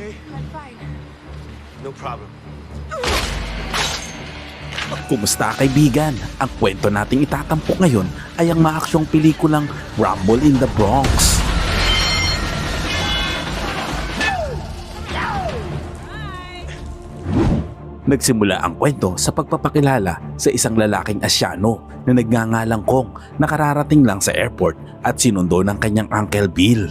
okay? I'm fine. No problem. Kumusta kaibigan? Ang kwento nating itatampok ngayon ay ang maaksyong pelikulang Rumble in the Bronx. Nagsimula ang kwento sa pagpapakilala sa isang lalaking asyano na nagngangalang Kong na kararating lang sa airport at sinundo ng kanyang Uncle Bill.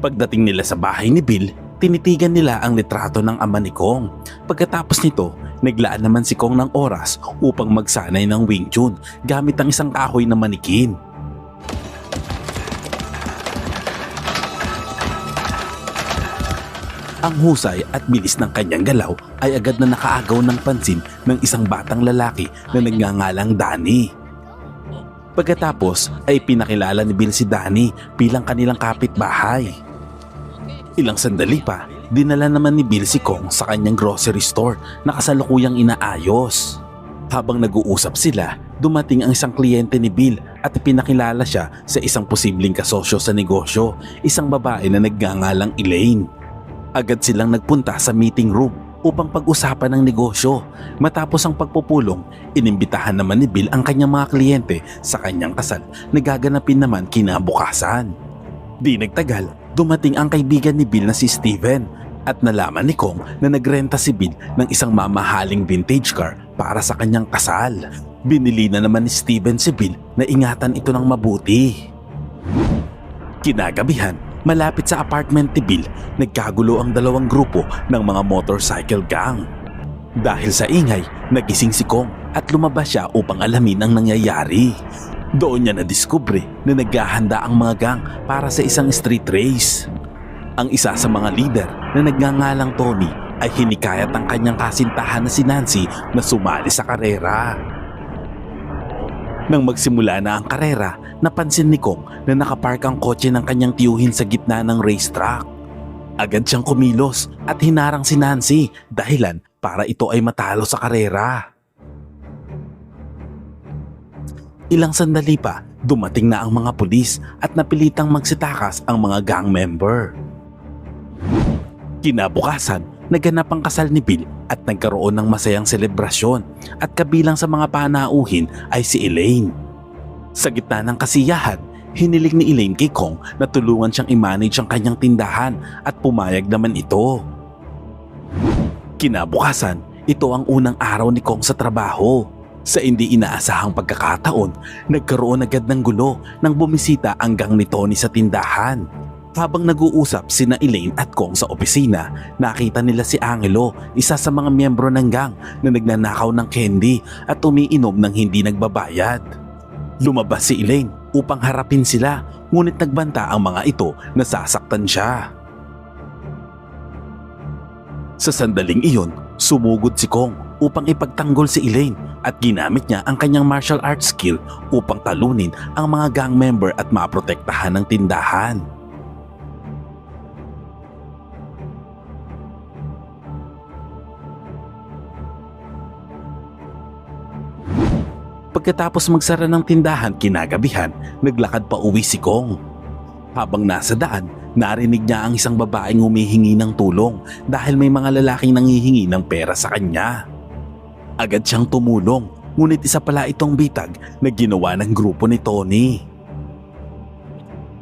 Pagdating nila sa bahay ni Bill, tinitigan nila ang litrato ng ama ni Kong. Pagkatapos nito, naglaan naman si Kong ng oras upang magsanay ng Wing Chun gamit ang isang kahoy na manikin. Ang husay at bilis ng kanyang galaw ay agad na nakaagaw ng pansin ng isang batang lalaki na nagngangalang Danny. Pagkatapos ay pinakilala ni Bill si Danny bilang kanilang kapitbahay. Ilang sandali pa, dinala naman ni Bill si Kong sa kanyang grocery store na kasalukuyang inaayos. Habang nag-uusap sila, dumating ang isang kliyente ni Bill at pinakilala siya sa isang posibleng kasosyo sa negosyo, isang babae na nagngangalang Elaine. Agad silang nagpunta sa meeting room upang pag-usapan ng negosyo. Matapos ang pagpupulong, inimbitahan naman ni Bill ang kanyang mga kliyente sa kanyang kasal na gaganapin naman kinabukasan. Di nagtagal, dumating ang kaibigan ni Bill na si Steven at nalaman ni Kong na nagrenta si Bill ng isang mamahaling vintage car para sa kanyang kasal. Binili na naman ni Steven si Bill na ingatan ito ng mabuti. Kinagabihan, malapit sa apartment ni Bill, nagkagulo ang dalawang grupo ng mga motorcycle gang. Dahil sa ingay, nagising si Kong at lumabas siya upang alamin ang nangyayari. Doon niya nadiskubre na naghahanda ang mga gang para sa isang street race. Ang isa sa mga leader na nagngangalang Tony ay hinikayat ang kanyang kasintahan na si Nancy na sumali sa karera. Nang magsimula na ang karera, napansin ni Kong na nakapark ang kotse ng kanyang tiyuhin sa gitna ng racetrack. Agad siyang kumilos at hinarang si Nancy dahilan para ito ay matalo sa karera. Ilang sandali pa, dumating na ang mga pulis at napilitang magsitakas ang mga gang member. Kinabukasan, naganap ang kasal ni Bill at nagkaroon ng masayang selebrasyon at kabilang sa mga panauhin ay si Elaine. Sa gitna ng kasiyahan, hiniling ni Elaine kay Kong na tulungan siyang i-manage ang kanyang tindahan at pumayag naman ito. Kinabukasan, ito ang unang araw ni Kong sa trabaho. Sa hindi inaasahang pagkakataon, nagkaroon agad ng gulo nang bumisita ang gang ni Tony sa tindahan. Habang nag-uusap sina Elaine at Kong sa opisina, nakita nila si Angelo, isa sa mga miyembro ng gang na nagnanakaw ng candy at umiinom ng hindi nagbabayad. Lumabas si Elaine upang harapin sila, ngunit nagbanta ang mga ito na sasaktan siya. Sa sandaling iyon, sumugod si Kong upang ipagtanggol si Elaine at ginamit niya ang kanyang martial arts skill upang talunin ang mga gang member at maprotektahan ng tindahan. Pagkatapos magsara ng tindahan kinagabihan, naglakad pa uwi si Kong. Habang nasa daan, narinig niya ang isang babaeng humihingi ng tulong dahil may mga lalaking nanghihingi ng pera sa kanya. Agad siyang tumulong, ngunit isa pala itong bitag na ginawa ng grupo ni Tony.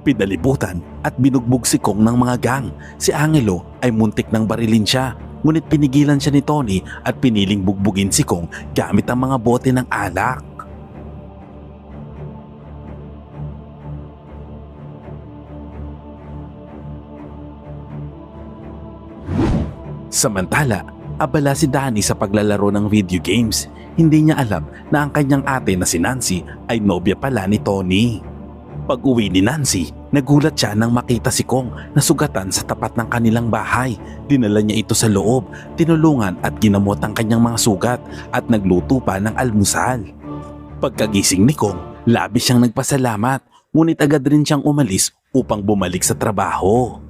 Pinalibutan at binugbog si Kong ng mga gang. Si Angelo ay muntik ng barilin siya, ngunit pinigilan siya ni Tony at piniling bugbugin si Kong gamit ang mga bote ng alak. Samantala, abala si Danny sa paglalaro ng video games. Hindi niya alam na ang kanyang ate na si Nancy ay nobya pala ni Tony. Pag uwi ni Nancy, nagulat siya nang makita si Kong na sugatan sa tapat ng kanilang bahay. Dinala niya ito sa loob, tinulungan at ginamot ang kanyang mga sugat at nagluto pa ng almusal. Pagkagising ni Kong, labis siyang nagpasalamat ngunit agad rin siyang umalis upang bumalik sa trabaho.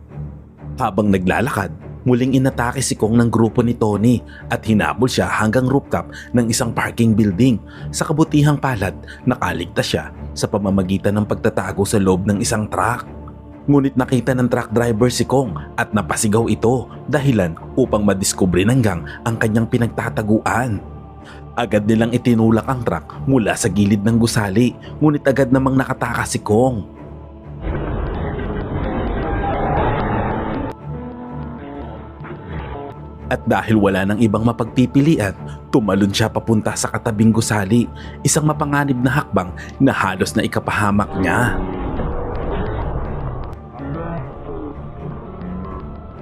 Habang naglalakad, muling inatake si Kong ng grupo ni Tony at hinabol siya hanggang rooftop ng isang parking building. Sa kabutihang palad, nakaligtas siya sa pamamagitan ng pagtatago sa loob ng isang truck. Ngunit nakita ng truck driver si Kong at napasigaw ito dahilan upang madiskubre ng gang ang kanyang pinagtataguan. Agad nilang itinulak ang truck mula sa gilid ng gusali ngunit agad namang nakatakas si Kong. At dahil wala nang ibang mapagpipilian, tumalon siya papunta sa katabing gusali, isang mapanganib na hakbang na halos na ikapahamak niya.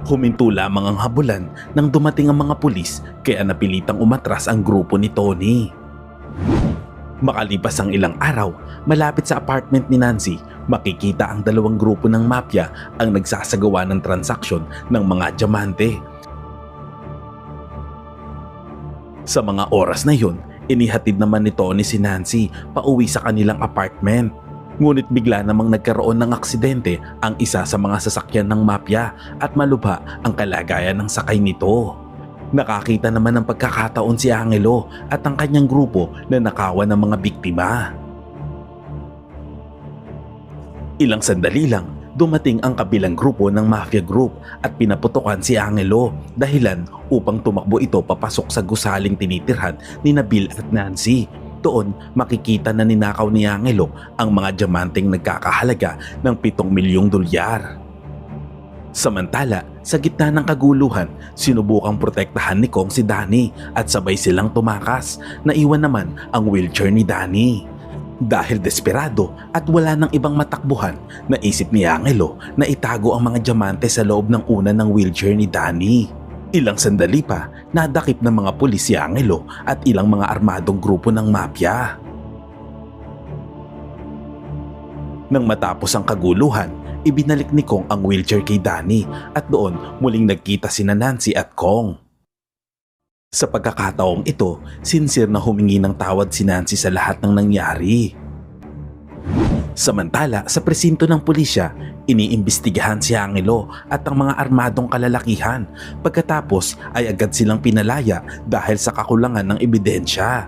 Huminto lamang ang habulan nang dumating ang mga pulis kaya napilitang umatras ang grupo ni Tony. Makalipas ang ilang araw, malapit sa apartment ni Nancy, makikita ang dalawang grupo ng mafia ang nagsasagawa ng transaksyon ng mga diamante. Sa mga oras na yun, inihatid naman ni Tony si Nancy pauwi sa kanilang apartment. Ngunit bigla namang nagkaroon ng aksidente ang isa sa mga sasakyan ng mafia at malubha ang kalagayan ng sakay nito. Nakakita naman ng pagkakataon si Angelo at ang kanyang grupo na nakawan ng mga biktima. Ilang sandali lang, dumating ang kabilang grupo ng mafia group at pinaputokan si Angelo dahilan upang tumakbo ito papasok sa gusaling tinitirhan ni Nabil at Nancy. Doon makikita na ninakaw ni Angelo ang mga diamanteng nagkakahalaga ng 7 milyong dolyar. Samantala, sa gitna ng kaguluhan, sinubukang protektahan ni Kong si Danny at sabay silang tumakas. Naiwan naman ang wheelchair ni Danny. Dahil desperado at wala nang ibang matakbuhan, naisip ni Angelo na itago ang mga diamante sa loob ng una ng wheelchair ni Danny. Ilang sandali pa, nadakip ng mga pulis si Angelo at ilang mga armadong grupo ng mafia. Nang matapos ang kaguluhan, ibinalik ni Kong ang wheelchair kay Danny at doon muling nagkita sina Nancy at Kong. Sa pagkakataong ito, sincere na humingi ng tawad si Nancy sa lahat ng nangyari. Samantala, sa presinto ng pulisya, iniimbestigahan si Angelo at ang mga armadong kalalakihan. Pagkatapos ay agad silang pinalaya dahil sa kakulangan ng ebidensya.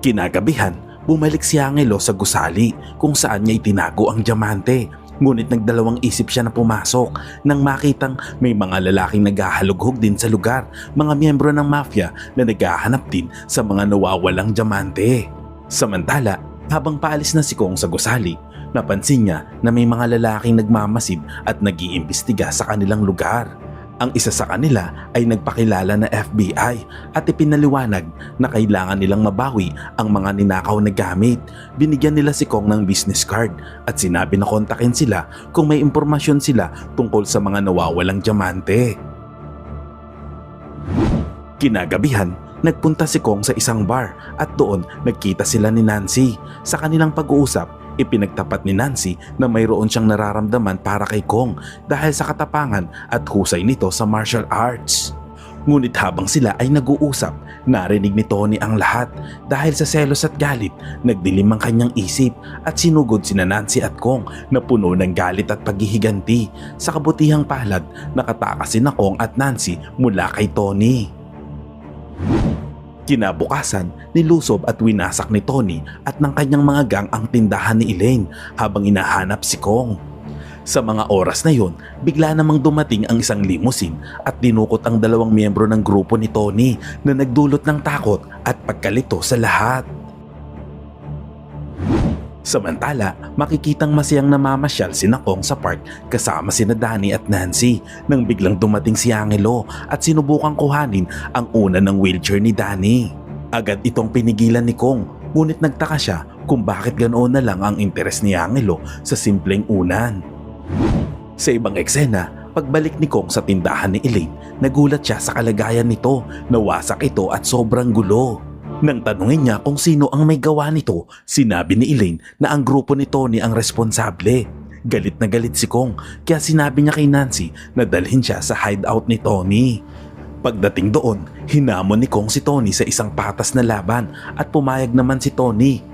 Kinagabihan, bumalik si Angelo sa gusali kung saan niya itinago ang diamante. Ngunit nagdalawang isip siya na pumasok nang makitang may mga lalaking naghahalughog din sa lugar, mga miyembro ng mafia na naghahanap din sa mga nawawalang diamante. Samantala, habang paalis na si Kong sa gusali, napansin niya na may mga lalaking nagmamasid at nag-iimbestiga sa kanilang lugar. Ang isa sa kanila ay nagpakilala na FBI at ipinaliwanag na kailangan nilang mabawi ang mga ninakaw na gamit. Binigyan nila si Kong ng business card at sinabi na kontakin sila kung may impormasyon sila tungkol sa mga nawawalang diamante. Kinagabihan, nagpunta si Kong sa isang bar at doon nagkita sila ni Nancy. Sa kanilang pag-uusap, ipinagtapat ni Nancy na mayroon siyang nararamdaman para kay Kong dahil sa katapangan at husay nito sa martial arts. Ngunit habang sila ay nag-uusap, narinig ni Tony ang lahat dahil sa selos at galit, nagdilim ang kanyang isip at sinugod sina Nancy at Kong na puno ng galit at paghihiganti. Sa kabutihang palad, nakatakas si na Kong at Nancy mula kay Tony. Kinabukasan, nilusob at winasak ni Tony at ng kanyang mga gang ang tindahan ni Elaine habang inahanap si Kong. Sa mga oras na yon, bigla namang dumating ang isang limousine at dinukot ang dalawang miyembro ng grupo ni Tony na nagdulot ng takot at pagkalito sa lahat. Samantala, makikitang masiyang namamasyal si Nakong sa park kasama sina Danny at Nancy nang biglang dumating si Angelo at sinubukang kuhanin ang una ng wheelchair ni Danny. Agad itong pinigilan ni Kong ngunit nagtaka siya kung bakit ganoon na lang ang interes ni Angelo sa simpleng unan. Sa ibang eksena, pagbalik ni Kong sa tindahan ni Elaine, nagulat siya sa kalagayan nito, nawasak ito at sobrang gulo. Nang tanungin niya kung sino ang may gawa nito, sinabi ni Elaine na ang grupo ni Tony ang responsable. Galit na galit si Kong kaya sinabi niya kay Nancy na dalhin siya sa hideout ni Tony. Pagdating doon, hinamon ni Kong si Tony sa isang patas na laban at pumayag naman si Tony.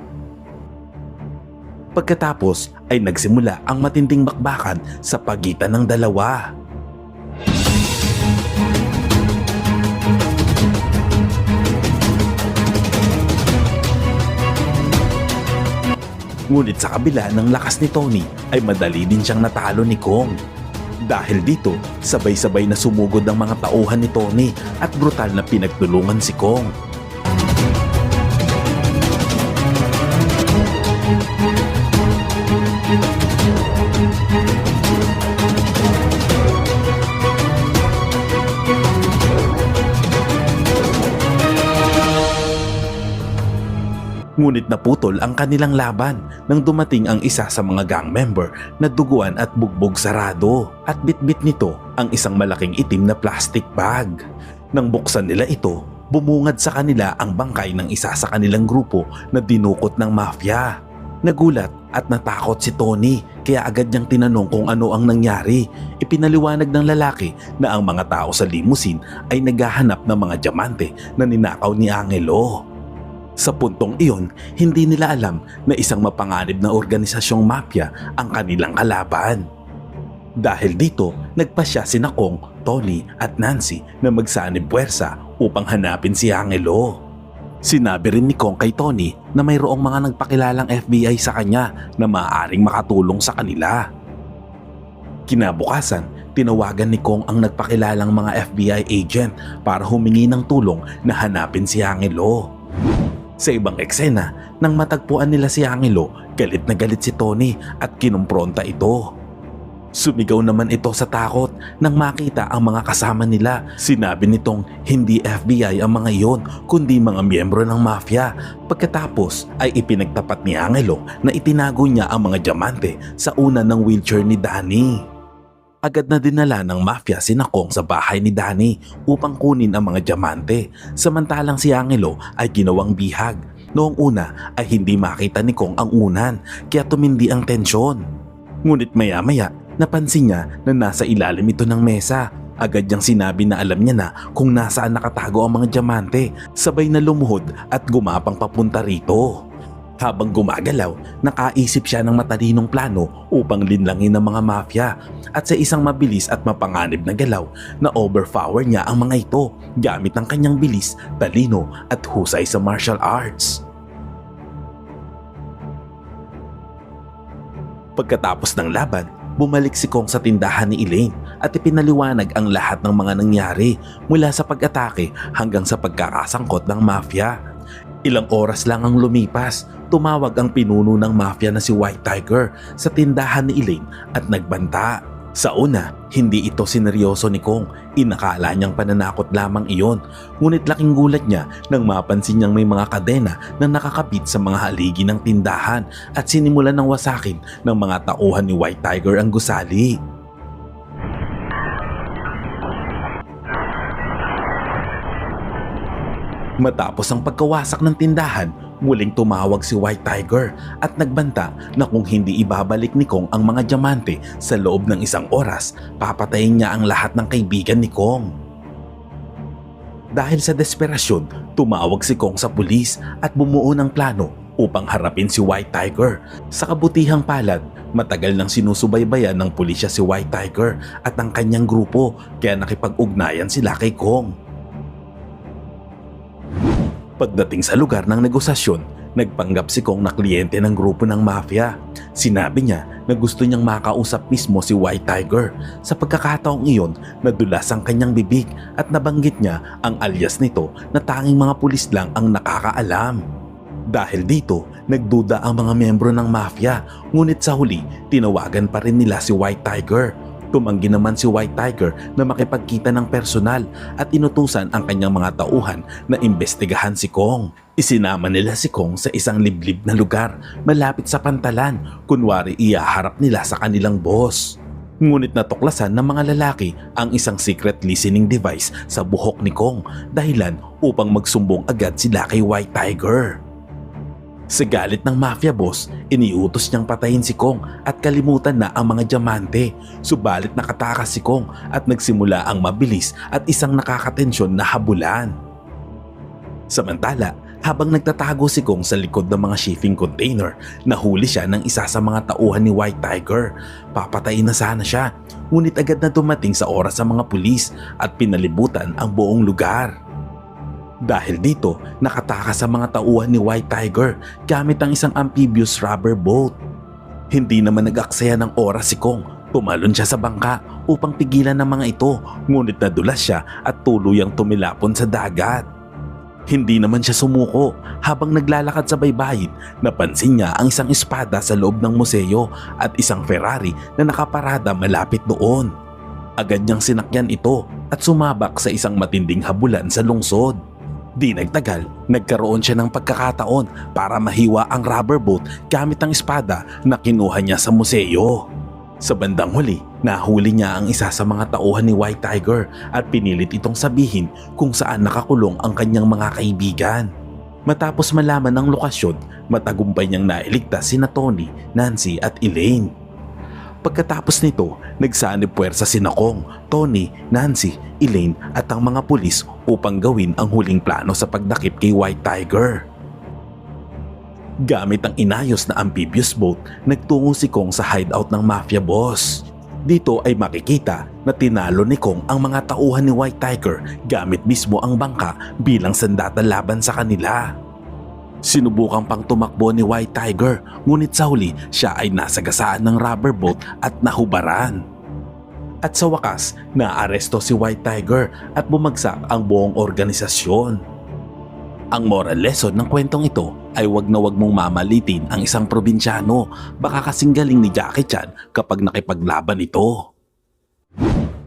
Pagkatapos ay nagsimula ang matinding bakbakan sa pagitan ng dalawa. Ngunit sa kabila ng lakas ni Tony ay madali din siyang natalo ni Kong. Dahil dito, sabay-sabay na sumugod ang mga tauhan ni Tony at brutal na pinagtulungan si Kong. Ngunit naputol ang kanilang laban nang dumating ang isa sa mga gang member na duguan at bugbog sarado at bitbit nito ang isang malaking itim na plastic bag. Nang buksan nila ito, bumungad sa kanila ang bangkay ng isa sa kanilang grupo na dinukot ng mafia. Nagulat at natakot si Tony kaya agad niyang tinanong kung ano ang nangyari. Ipinaliwanag ng lalaki na ang mga tao sa limousine ay naghahanap ng mga diamante na ninakaw ni Angelo. Sa puntong iyon, hindi nila alam na isang mapanganib na organisasyong mafia ang kanilang kalaban. Dahil dito, nagpasya si Nakong, Tony at Nancy na magsanib puwersa upang hanapin si Angelo. Sinabi rin ni Kong kay Tony na mayroong mga nagpakilalang FBI sa kanya na maaaring makatulong sa kanila. Kinabukasan, tinawagan ni Kong ang nagpakilalang mga FBI agent para humingi ng tulong na hanapin si Angelo. Sa ibang eksena, nang matagpuan nila si Angelo, galit na galit si Tony at kinumpronta ito. Sumigaw naman ito sa takot nang makita ang mga kasama nila. Sinabi nitong hindi FBI ang mga iyon kundi mga miyembro ng mafia. Pagkatapos ay ipinagtapat ni Angelo na itinago niya ang mga diamante sa una ng wheelchair ni Danny. Agad na dinala ng mafia si Nakong sa bahay ni Danny upang kunin ang mga diamante. Samantalang si Angelo ay ginawang bihag. Noong una ay hindi makita ni Kong ang unan kaya tumindi ang tensyon. Ngunit maya-maya napansin niya na nasa ilalim ito ng mesa. Agad niyang sinabi na alam niya na kung nasaan nakatago ang mga diamante. Sabay na lumuhod at gumapang papunta rito. Habang gumagalaw, nakaisip siya ng matalinong plano upang linlangin ng mga mafia at sa isang mabilis at mapanganib na galaw na overpower niya ang mga ito gamit ang kanyang bilis, talino at husay sa martial arts. Pagkatapos ng laban, bumalik si Kong sa tindahan ni Elaine at ipinaliwanag ang lahat ng mga nangyari mula sa pag-atake hanggang sa pagkakasangkot ng mafia. Ilang oras lang ang lumipas, tumawag ang pinuno ng mafia na si White Tiger sa tindahan ni Elaine at nagbanta. Sa una, hindi ito sineryoso ni Kong. Inakala niyang pananakot lamang iyon. Ngunit laking gulat niya nang mapansin niyang may mga kadena na nakakapit sa mga haligi ng tindahan at sinimulan ng wasakin ng mga tauhan ni White Tiger ang gusali. Matapos ang pagkawasak ng tindahan, muling tumawag si White Tiger at nagbanta na kung hindi ibabalik ni Kong ang mga diamante sa loob ng isang oras, papatayin niya ang lahat ng kaibigan ni Kong. Dahil sa desperasyon, tumawag si Kong sa pulis at bumuo ng plano upang harapin si White Tiger. Sa kabutihang palad, matagal nang sinusubaybayan ng pulisya si White Tiger at ang kanyang grupo kaya nakipag-ugnayan sila kay Kong. Pagdating sa lugar ng negosasyon, nagpanggap si Kong na kliyente ng grupo ng mafia. Sinabi niya na gusto niyang makausap mismo si White Tiger. Sa pagkakataong iyon, nadulas ang kanyang bibig at nabanggit niya ang alias nito na tanging mga pulis lang ang nakakaalam. Dahil dito, nagduda ang mga miyembro ng mafia ngunit sa huli, tinawagan pa rin nila si White Tiger. Tumanggi naman si White Tiger na makipagkita ng personal at inutusan ang kanyang mga tauhan na imbestigahan si Kong. Isinama nila si Kong sa isang liblib na lugar malapit sa pantalan kunwari iyaharap nila sa kanilang boss. Ngunit natuklasan ng mga lalaki ang isang secret listening device sa buhok ni Kong dahilan upang magsumbong agad sila kay White Tiger. Sa galit ng mafia boss, iniutos niyang patayin si Kong at kalimutan na ang mga diamante. Subalit nakatakas si Kong at nagsimula ang mabilis at isang nakakatensyon na habulan. Samantala, habang nagtatago si Kong sa likod ng mga shipping container, nahuli siya ng isa sa mga tauhan ni White Tiger. Papatayin na sana siya, ngunit agad na dumating sa oras ang mga pulis at pinalibutan ang buong lugar. Dahil dito, nakatakas sa mga tauhan ni White Tiger gamit ang isang amphibious rubber boat. Hindi naman nag-aksaya ng oras si Kong. Tumalon siya sa bangka upang pigilan ng mga ito ngunit nadulas siya at tuluyang tumilapon sa dagat. Hindi naman siya sumuko habang naglalakad sa baybayin napansin niya ang isang espada sa loob ng museo at isang Ferrari na nakaparada malapit doon. Agad niyang sinakyan ito at sumabak sa isang matinding habulan sa lungsod. Di nagtagal, nagkaroon siya ng pagkakataon para mahiwa ang rubber boat gamit ang espada na kinuha niya sa museo. Sa bandang huli, nahuli niya ang isa sa mga tauhan ni White Tiger at pinilit itong sabihin kung saan nakakulong ang kanyang mga kaibigan. Matapos malaman ang lokasyon, matagumpay niyang nailigtas sina Tony, Nancy at Elaine. Pagkatapos nito, nagsanib puwersa si Kong, Tony, Nancy, Elaine at ang mga pulis upang gawin ang huling plano sa pagdakip kay White Tiger. Gamit ang inayos na amphibious boat, nagtungo si Kong sa hideout ng mafia boss. Dito ay makikita na tinalo ni Kong ang mga tauhan ni White Tiger gamit mismo ang bangka bilang sandata laban sa kanila. Sinubukan pang tumakbo ni White Tiger ngunit sa huli siya ay nasagasaan ng rubber boat at nahubaran. At sa wakas, naaresto si White Tiger at bumagsak ang buong organisasyon. Ang moral lesson ng kwentong ito ay wag na wag mong mamalitin ang isang probinsyano baka kasing galing ni Jackie Chan kapag nakipaglaban ito.